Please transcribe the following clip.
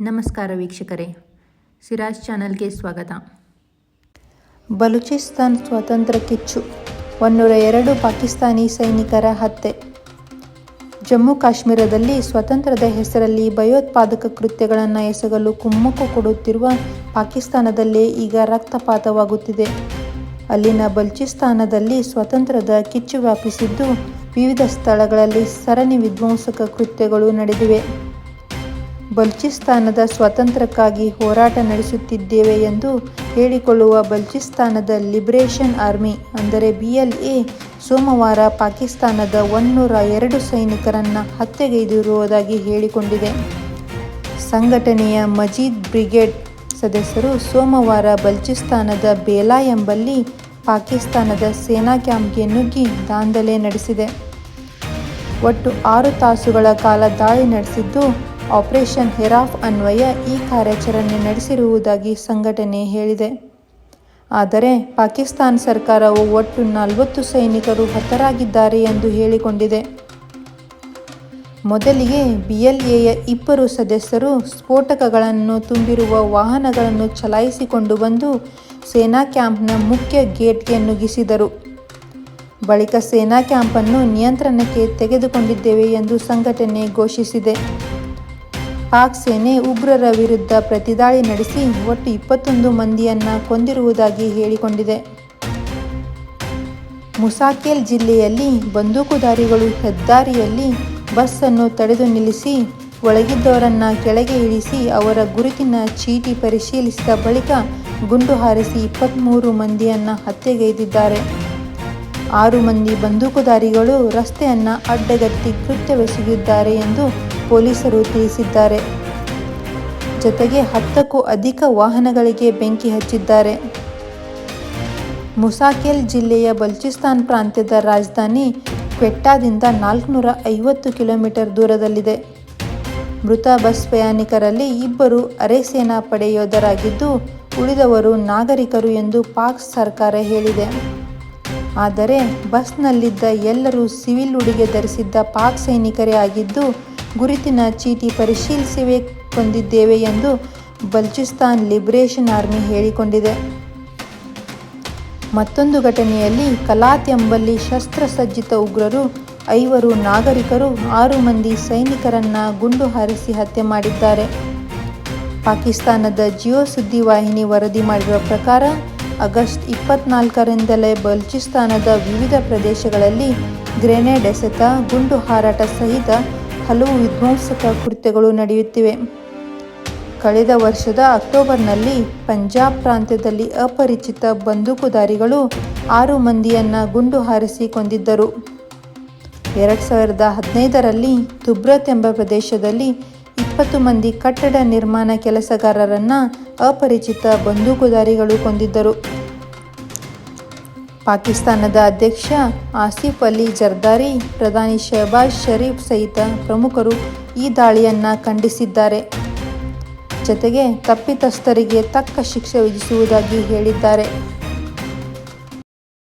ನಮಸ್ಕಾರ ವೀಕ್ಷಕರೇ. ಸಿರಾಜ್ ಚಾನಲ್ಗೆ ಸ್ವಾಗತ. ಬಲೂಚಿಸ್ತಾನ್ ಸ್ವಾತಂತ್ರ್ಯ ಕಿಚ್ಚು ಒನ್ನೂರ ಎರಡು ಪಾಕಿಸ್ತಾನಿ ಸೈನಿಕರ ಹತ್ಯೆ. ಜಮ್ಮು ಕಾಶ್ಮೀರದಲ್ಲಿ ಸ್ವಾತಂತ್ರ್ಯದ ಹೆಸರಲ್ಲಿ ಭಯೋತ್ಪಾದಕ ಕೃತ್ಯಗಳನ್ನು ಎಸಗಲು ಕುಮ್ಮಕ್ಕು ಕೊಡುತ್ತಿರುವ ಪಾಕಿಸ್ತಾನದಲ್ಲೇ ಈಗ ರಕ್ತಪಾತವಾಗುತ್ತಿದೆ. ಅಲ್ಲಿನ ಬಲ್ಚಿಸ್ತಾನದಲ್ಲಿ ಸ್ವಾತಂತ್ರ್ಯದ ಕಿಚ್ಚು ವ್ಯಾಪಿಸಿದ್ದು ವಿವಿಧ ಸ್ಥಳಗಳಲ್ಲಿ ಸರಣಿ ವಿಧ್ವಂಸಕ ಕೃತ್ಯಗಳು ನಡೆದಿವೆ. ಬಲ್ಚಿಸ್ತಾನದ ಸ್ವಾತಂತ್ರ್ಯಕ್ಕಾಗಿ ಹೋರಾಟ ನಡೆಸುತ್ತಿದ್ದೇವೆ ಎಂದು ಹೇಳಿಕೊಳ್ಳುವ ಬಲ್ಚಿಸ್ತಾನದ ಲಿಬರೇಷನ್ ಆರ್ಮಿ, ಅಂದರೆ ಬಿಎಲ್ಎ ಸೋಮವಾರ ಪಾಕಿಸ್ತಾನದ ಒನ್ನೂರ ಎರಡು ಸೈನಿಕರನ್ನು ಹತ್ಯೆಗೈದಿರುವುದಾಗಿ ಹೇಳಿಕೊಂಡಿದೆ. ಸಂಘಟನೆಯ ಮಜೀದ್ ಬ್ರಿಗೇಡ್ ಸದಸ್ಯರು ಸೋಮವಾರ ಬಲ್ಚಿಸ್ತಾನದ ಬೇಲಾ ಎಂಬಲ್ಲಿ ಪಾಕಿಸ್ತಾನದ ಸೇನಾ ಕ್ಯಾಂಪ್ಗೆ ನುಗ್ಗಿ ದಾಂಧಲೆ ನಡೆಸಿದೆ. ಒಟ್ಟು ಆರು ತಾಸುಗಳ ಕಾಲ ದಾಳಿ ನಡೆಸಿದ್ದು ಆಪರೇಷನ್ ಹೆರಾಫ್ ಅನ್ವಯ ಈ ಕಾರ್ಯಾಚರಣೆ ನಡೆಸಿರುವುದಾಗಿ ಸಂಘಟನೆ ಹೇಳಿದೆ. ಆದರೆ ಪಾಕಿಸ್ತಾನ ಸರ್ಕಾರವು ಒಟ್ಟು ನಲವತ್ತು ಸೈನಿಕರು ಹತರಾಗಿದ್ದಾರೆ ಎಂದು ಹೇಳಿಕೊಂಡಿದೆ. ಮೊದಲಿಗೆ ಬಿಎಲ್ಎಯ ಇಬ್ಬರು ಸದಸ್ಯರು ಸ್ಫೋಟಕಗಳನ್ನು ತುಂಬಿರುವ ವಾಹನಗಳನ್ನು ಚಲಾಯಿಸಿಕೊಂಡು ಬಂದು ಸೇನಾ ಕ್ಯಾಂಪ್ನ ಮುಖ್ಯ ಗೇಟ್ಗೆ ನುಗ್ಗಿಸಿದರು. ಬಳಿಕ ಸೇನಾ ಕ್ಯಾಂಪನ್ನು ನಿಯಂತ್ರಣಕ್ಕೆ ತೆಗೆದುಕೊಂಡಿದ್ದೇವೆ ಎಂದು ಸಂಘಟನೆ ಘೋಷಿಸಿದೆ. ಪಾಕ್ ಸೇನೆ ಉಗ್ರರ ವಿರುದ್ಧ ಪ್ರತಿದಾಳಿ ನಡೆಸಿ ಒಟ್ಟು ಇಪ್ಪತ್ತೊಂದು ಮಂದಿಯನ್ನು ಕೊಂದಿರುವುದಾಗಿ ಹೇಳಿಕೊಂಡಿದೆ. ಮುಸಾಕೇಲ್ ಜಿಲ್ಲೆಯಲ್ಲಿ ಬಂದೂಕುದಾರಿಗಳು ಹೆದ್ದಾರಿಯಲ್ಲಿ ಬಸ್ ಅನ್ನು ತಡೆದು ನಿಲ್ಲಿಸಿ ಒಳಗಿದ್ದವರನ್ನ ಕೆಳಗೆ ಇಳಿಸಿ ಅವರ ಗುರುತಿನ ಚೀಟಿ ಪರಿಶೀಲಿಸಿದ ಬಳಿಕ ಗುಂಡು ಹಾರಿಸಿ ಇಪ್ಪತ್ತ್ಮೂರು ಮಂದಿಯನ್ನು ಹತ್ಯೆಗೈದಿದ್ದಾರೆ. ಆರು ಮಂದಿ ಬಂದೂಕುದಾರಿಗಳು ರಸ್ತೆಯನ್ನು ಅಡ್ಡಗಟ್ಟಿ ಕೃತ್ಯವೆಸಗಿದ್ದಾರೆ ಎಂದು ಪೊಲೀಸರು ತಿಳಿಸಿದ್ದಾರೆ. ಜೊತೆಗೆ ಹತ್ತಕ್ಕೂ ಅಧಿಕ ವಾಹನಗಳಿಗೆ ಬೆಂಕಿ ಹಚ್ಚಿದ್ದಾರೆ. ಮುಸಾಕೆಲ್ ಜಿಲ್ಲೆಯ ಬಲ್ಚಿಸ್ತಾನ್ ಪ್ರಾಂತ್ಯದ ರಾಜಧಾನಿ ಕ್ವೆಟ್ಟಾದಿಂದ ನಾಲ್ಕುನೂರ ಐವತ್ತು ಕಿಲೋಮೀಟರ್ ದೂರದಲ್ಲಿದೆ. ಮೃತ ಬಸ್ ಪ್ರಯಾಣಿಕರಲ್ಲಿ ಇಬ್ಬರು ಅರೆ ಸೇನಾ ಪಡೆ ಯೋಧರಾಗಿದ್ದು ಉಳಿದವರು ನಾಗರಿಕರು ಎಂದು ಪಾಕ್ ಸರ್ಕಾರ ಹೇಳಿದೆ. ಆದರೆ ಬಸ್ನಲ್ಲಿದ್ದ ಎಲ್ಲರೂ ಸಿವಿಲ್ ಉಡುಗೆ ಧರಿಸಿದ್ದ ಪಾಕ್ ಸೈನಿಕರೇ ಆಗಿದ್ದು, ಗುರುತಿನ ಚೀಟಿ ಪರಿಶೀಲಿಸಿವೆ ಕೊಂದಿದ್ದೇವೆ ಎಂದು ಬಲ್ಚಿಸ್ತಾನ್ ಲಿಬರೇಷನ್ ಆರ್ಮಿ ಹೇಳಿಕೊಂಡಿದೆ. ಮತ್ತೊಂದು ಘಟನೆಯಲ್ಲಿ ಕಲಾತ್ ಎಂಬಲ್ಲಿ ಶಸ್ತ್ರಸಜ್ಜಿತ ಉಗ್ರರು ಐವರು ನಾಗರಿಕರು ಆರು ಮಂದಿ ಸೈನಿಕರನ್ನ ಗುಂಡು ಹಾರಿಸಿ ಹತ್ಯೆ ಮಾಡಿದ್ದಾರೆ. ಪಾಕಿಸ್ತಾನದ ಜಿಯೋ ಸುದ್ದಿವಾಹಿನಿ ವರದಿ ಮಾಡಿರುವ ಪ್ರಕಾರ ಆಗಸ್ಟ್ ಇಪ್ಪತ್ನಾಲ್ಕರಿಂದಲೇ ಬಲ್ಚಿಸ್ತಾನದ ವಿವಿಧ ಪ್ರದೇಶಗಳಲ್ಲಿ ಗ್ರೆನೇಡ್ ಎಸೆತ, ಗುಂಡು ಹಾರಾಟ ಸಹಿತ ಹಲವು ವಿಧ್ವಂಸಕ ಕೃತ್ಯಗಳು ನಡೆಯುತ್ತಿವೆ. ಕಳೆದ ವರ್ಷದ ಅಕ್ಟೋಬರ್ನಲ್ಲಿ ಪಂಜಾಬ್ ಪ್ರಾಂತ್ಯದಲ್ಲಿ ಅಪರಿಚಿತ ಬಂದೂಕುದಾರಿಗಳು ಆರು ಮಂದಿಯನ್ನು ಗುಂಡು ಹಾರಿಸಿ ಕೊಂದಿದ್ದರು ಎರಡು ಸಾವಿರದ ಹದಿನೈದರಲ್ಲಿ ತುಬ್ರತ್ ಎಂಬ ಪ್ರದೇಶದಲ್ಲಿ ಇಪ್ಪತ್ತು ಮಂದಿ ಕಟ್ಟಡ ನಿರ್ಮಾಣ ಕೆಲಸಗಾರರನ್ನ ಅಪರಿಚಿತ ಬಂದೂಕುದಾರಿಗಳು ಕೊಂದಿದ್ದರು. ಪಾಕಿಸ್ತಾನದ ಅಧ್ಯಕ್ಷ ಆಸಿಫ್ ಅಲಿ ಜರ್ದಾರಿ, ಪ್ರಧಾನಿ ಶಹಬಾಜ್ ಷರೀಫ್ ಸಹಿತ ಪ್ರಮುಖರು ಈ ದಾಳಿಯನ್ನು ಖಂಡಿಸಿದ್ದಾರೆ. ಜತೆಗೆ ತಪ್ಪಿತಸ್ಥರಿಗೆ ತಕ್ಕ ಶಿಕ್ಷೆ ವಿಧಿಸುವುದಾಗಿ ಹೇಳಿದ್ದಾರೆ.